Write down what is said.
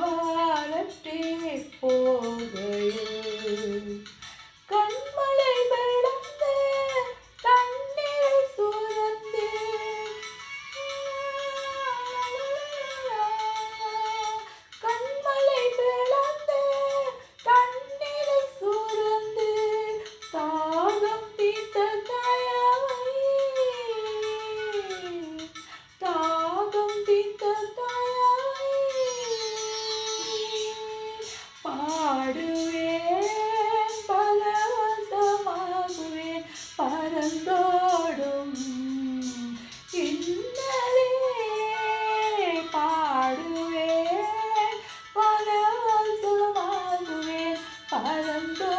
വാഴട്ടെ പോ பாடுவேன் பலவந்தமாகுவேன் பரந்தோடும். இன்னலே பாடுவேன் பலவந்தமாகுவேன் பரந்தோ